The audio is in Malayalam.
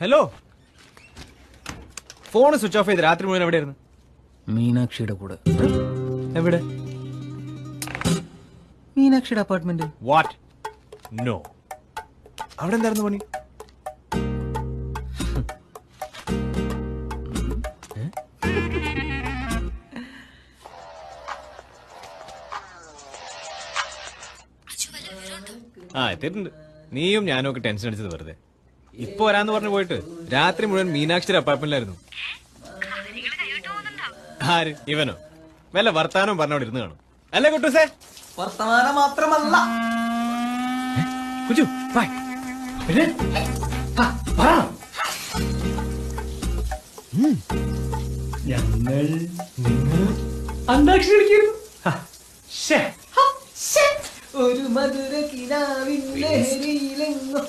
ഹലോ ഫോൺ സ്വിച്ച് ഓഫ് ചെയ്ത് രാത്രി മുഴുവൻ എവിടെയായിരുന്നു? മീനാക്ഷിയുടെ കൂടെ. എവിടെ? മീനാക്ഷിയുടെ അപ്പാർട്ട്മെന്റ് വാട്ട് നോ അവിടെ എന്തായിരുന്നു പണി? ആ എത്തിയിട്ടുണ്ട്. നീയും ഞാനും ഒക്കെ ടെൻഷൻ അടിച്ചത് വെറുതെ. ഇപ്പൊ വരാന്ന് പറഞ്ഞു പോയിട്ട് രാത്രി മുഴുവൻ മീനാക്ഷിയുടെ അപ്പാർട്ട്മെന്റിലായിരുന്നു. ആര്? ഇവനോ? വല്ല വർത്താനം പറഞ്ഞവിടെ ഇരുന്ന് കാണും. അല്ലേ കുട്ടൂസേ? വർത്തമാനം മാത്രമല്ല. കുജു ബൈ ഞങ്ങൾ അന്താക്ഷരി കളിക്കുന്നു. ഒരു മധുര കിനാവിൻ ലഹരിയിലെങ്ങോ